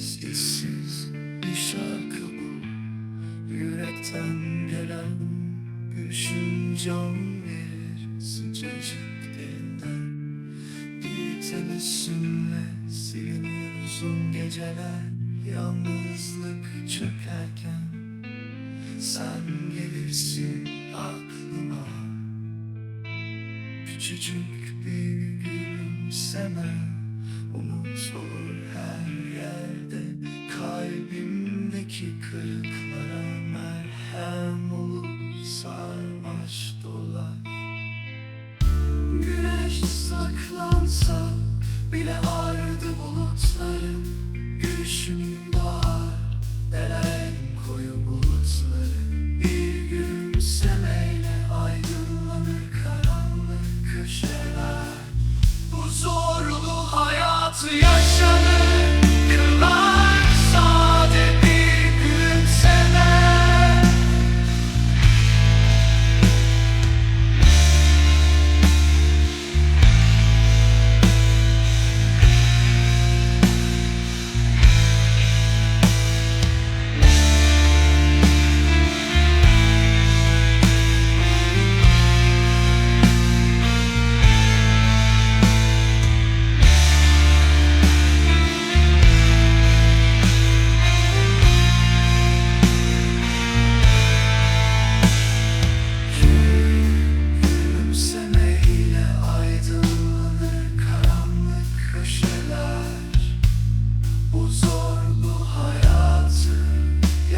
Sessiz bir şarkı bu. Yürekten gelen Gülüşün can verir. Sıcacık derinden Bir tebessümle Silinir uzun geceler. Yalnızlık çökerken Sen gelirsin aklıma. Küçücük bir gülümseme Umut olur Kalbimdeki kırıklara merhem olup sarmaş dolar. Güneş saklansa bile ağrıdı bulutların Gülüşün doğar deler koyu bulutları Bir gülümsemeyle aydınlanır karanlık köşeler. Bu zorlu hayatı yaşanır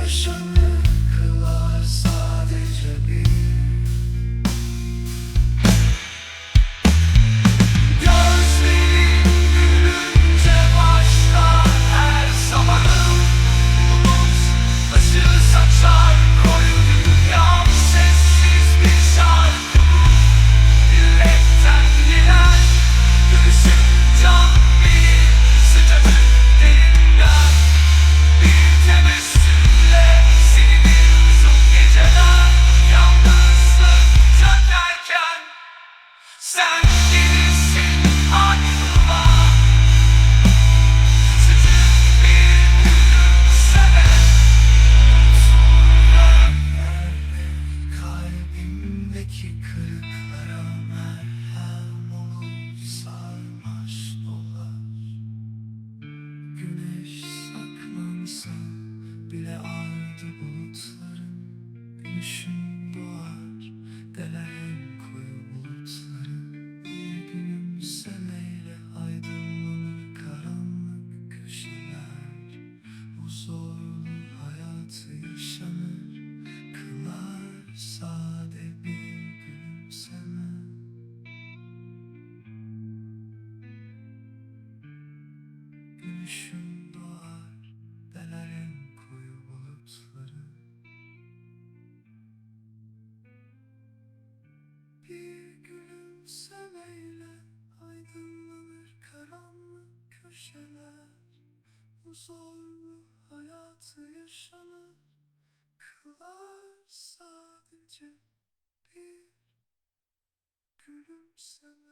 yaşanır sen Gülüşün doğar deler en koyu bulutları. Bir gülümsemeyle aydınlanır karanlık köşeler. Bu zorlu hayatı yaşanır. Kılar sadece bir gülümseme